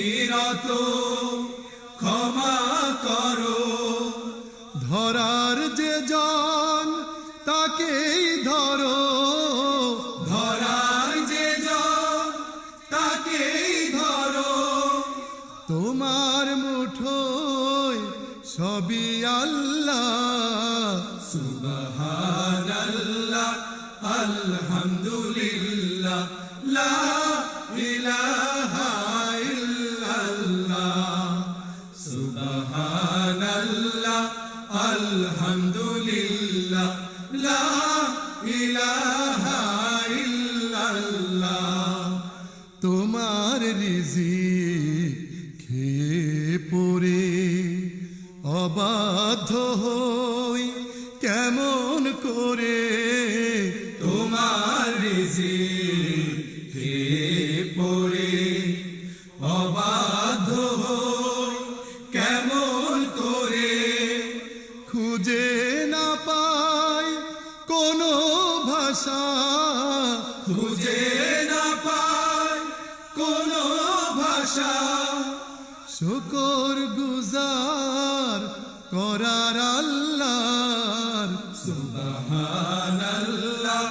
অবিরত ক্ষমা করো। ধরার যে জন, তাকেই ধরো। ধরার যে জন, তাকেই ধরো। তোমার মুঠোয় সবই আল্লাহ। সুবহানাল্লাহ, আলহামদুলিল্লাহ, লা ইলাহা তোমার রিজি খেয়ে পড়ে অবাধ্য ভাষা খুঁজে না পায় কোনো ভাষা। শুকর গুজার করার আল্লাহর সুবহানাল্লাহ,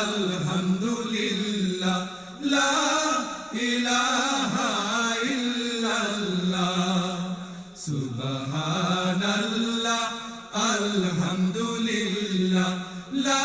আলহামদুলিল্লাহ, লা ইলাহা ইল্লাল্লাহ, সুবহানাল্লাহ, আলহামদুলিল্লাহ, লা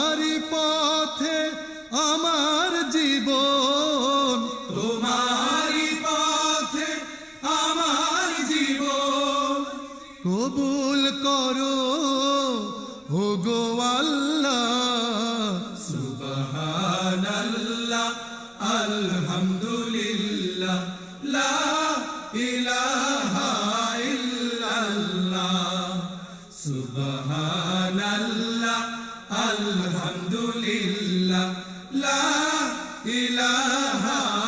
আমার জীবন। তোমারি পথে আমার জীবন। কবুল করো ও গো আল্লাহ। সুবহানাল্লাহ, আলহামদুলিল্লাহ, লা ইলাহা সুবহানাল্লাহ। ইলাহা